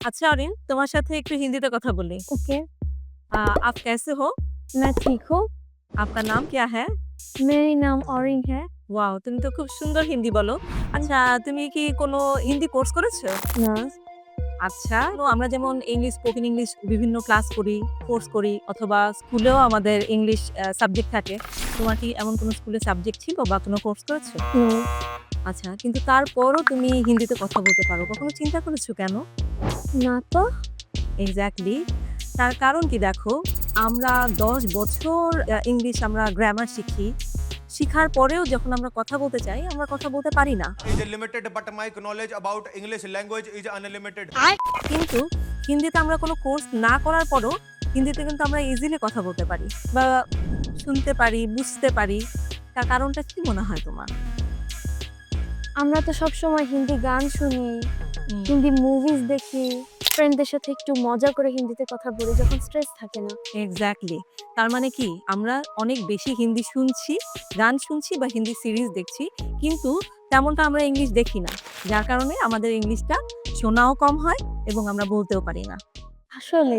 अच्छा अरिन তোমার সাথে একটু হিন্দিতে কথা বলি ओके आ, आप कैसे हो मैं ठीक हूँ आपका नाम क्या है मेरा नाम ऑरिन है ওয়াও তুমি তো খুব সুন্দর হিন্দি বলো আচ্ছা তুমি কি কোনো হিন্দি কোর্স করেছো না আচ্ছা তো আমরা যেমন ইংলিশ স্পোকেন ইংলিশ বিভিন্ন ক্লাস করি কোর্স করি অথবা স্কুলেও আমাদের ইংলিশ সাবজেক্ট থাকে তোমার কি এমন কোনো স্কুলে সাবজেক্ট ছিল বা কোনো কোর্স করেছো নো আচ্ছা কিন্তু তারপরও তুমি হিন্দিতে কথা বলতে পারো কখনো চিন্তা করেছো কেন না তো। এক্স্যাক্টলি তার কারণ কি দেখো আমরা দশ বছর ইংলিশ আমরা গ্রামার শিখি। শিখার পরেও যখন আমরা কথা বলতে চাই আমরা কথা বলতে পারি না। Is limited, but my knowledge about English language is unlimited. কিন্তু হিন্দিতে আমরা কোনো কোর্স না করার পরও হিন্দিতে কিন্তু আমরা ইজিলি কথা বলতে পারি বা শুনতে পারি বুঝতে পারি। তার কারণটা কি মনে হয় তোমার? আমরা তো সব সময় হিন্দি গান শুনি হিন্দি মুভিজ দেখি। ফ্রেন্ডদের সাথে একটু মজা করে হিন্দিতে কথা বলি যখন স্ট্রেস থাকে না। এক্স্যাক্টলি তার মানে কি? আমরা অনেক বেশি হিন্দি শুনছি গান শুনছি বা হিন্দি সিরিজ দেখছি কিন্তু তেমনটা আমরা ইংলিশ দেখি না। যার কারণে আমাদের ইংলিশটা শোনাও কম হয় এবং আমরা বলতেও পারি না। আসলে